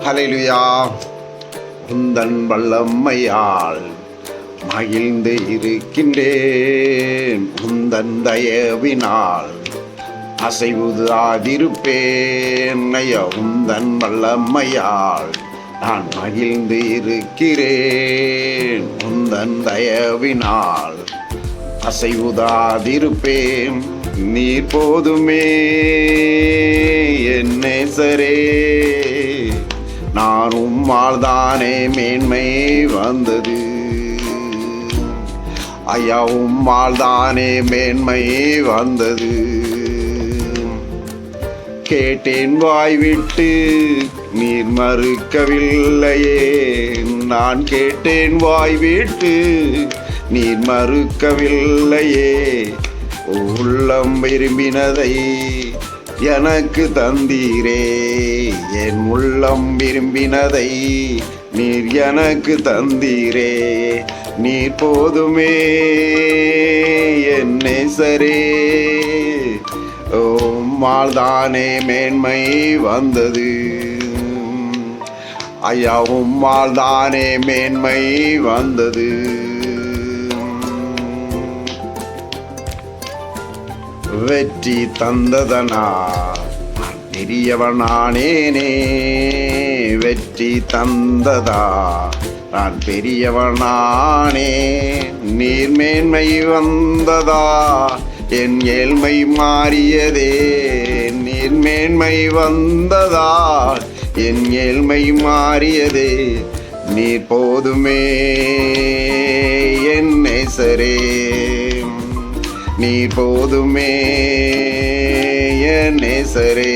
ஹalleluya உந்தன் வல்லம்மையால் மகிழ்ந்து இருக்கின்றேன். உந்தன் தயவினால் அசைவுது ஆதிருப்பேன். ஐயா உந்தன் வல்லம்மையால் நான் மகிழ்ந்து இருக்கிறேன். உந்தன் தயவினால் அசைவுதாதிருப்பேன் நீ போதுமே என்னே சரே நான் உம்மால் தானே மேன்மை வந்தது. ஐயா உம்மால் தானே மேன்மை வந்தது. கேட்டேன் வாய் விட்டு நீர் மறுக்கவில்லையே. நான் கேட்டேன் வாய் விட்டு நீர் மறுக்கவில்லையே. உள்ளம் விரும்பினதை எனக்கு தந்தீரே. உள்ளம் விரும்பினதை நீர் எனக்கு தந்தீரே. நீர் போதுமே என்னை சரே. உம்மால் தானே மேன்மை வந்தது. ஐயா உம்மால் தானே மேன்மை வந்தது. வெற்றி தந்ததனா? பெரியவனானேனே வெற்றி தந்ததா? நான் பெரியவனானே நீர்மேன்மை வந்ததா? என் ஏழ்மை மாறியதே நீர்மேன்மை வந்ததா? என் ஏழ்மை மாறியதே நீர் போதுமே என் நேசரே. நீ போதுமே நேசரே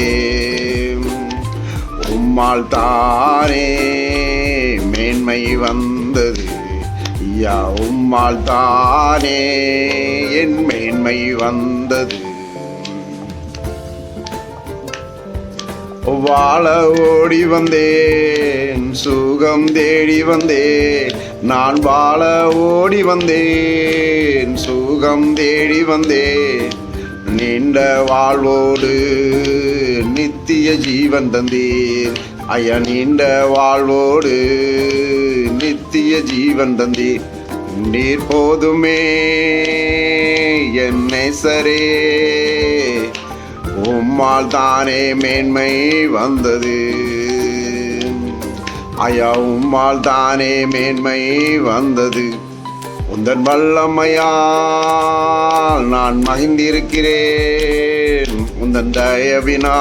உம்மால் தானே மேன்மை வந்தது. ஐயா உம்மால் தானே என் மேன்மை வந்தது. வாழ ஓடி வந்தேன் சுகம் தேடி வந்தேன். நான் வாழ ஓடி வந்தேன் சுகம் தேடி வந்தேன். நீண்ட வாழ்வோடு நித்திய ஜீவன் தந்தீர். ஐயா நீண்ட வாழ்வோடு நித்திய ஜீவன் தந்தீர். நீர் போதுமே என்னை சரே. உம்மால் தானே மேன்மை வந்தது. ஐயா உம்மால் தானே மேன்மை வந்தது. உந்தன் வல்லமையால் நான் மகிழ்ந்திருக்கிறேன் உந்தன் தயவினா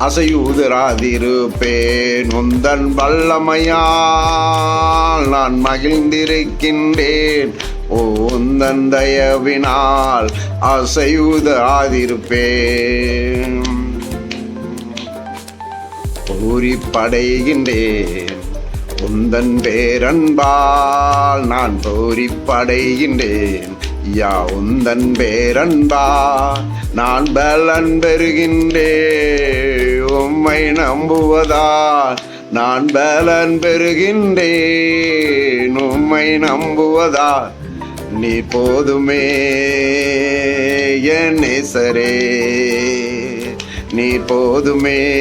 அசையூதராதிருப்பேன். உந்தன் வல்லமையால் நான் மகிழ்ந்திருக்கின்றேன். உந்தன் தயவினால் அசையூதராதிருப்பேன். பூரிப்படைகின்றேன். உந்தன் பேரன்பால் நான் பூரிப்படைகின்றேன். யா உந்தன் பேரன்பா நான் பலன் பெறுகின்றேன். உம்மை நம்புவதால் நான் பலன் பெறுகின்றேன். உம்மை நம்புவதால் நீ போதுமே என் நேசரே. நீ போதுமே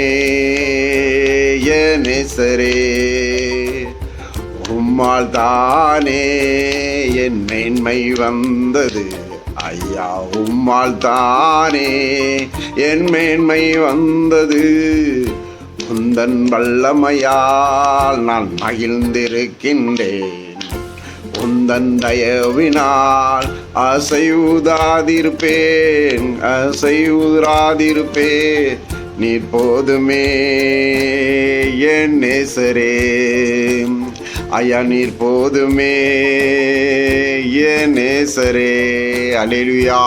என் நேசரே. உம்மால் தானே என் மேன்மை வந்தது. ஐயா உம்மால் தானே என் மேன்மை வந்தது. உந்தன் வல்லமையால் நான் மகிழ்ந்திருக்கின்றேன். உந்தன் தயவினால் அசைவுதாதிருப்பேன். அசைவுறாதிருப்பேன் நீ போதுமே என் நேசரே. ஐயா நீர் போதுமே. ஏ நேசரே அலிலுயா.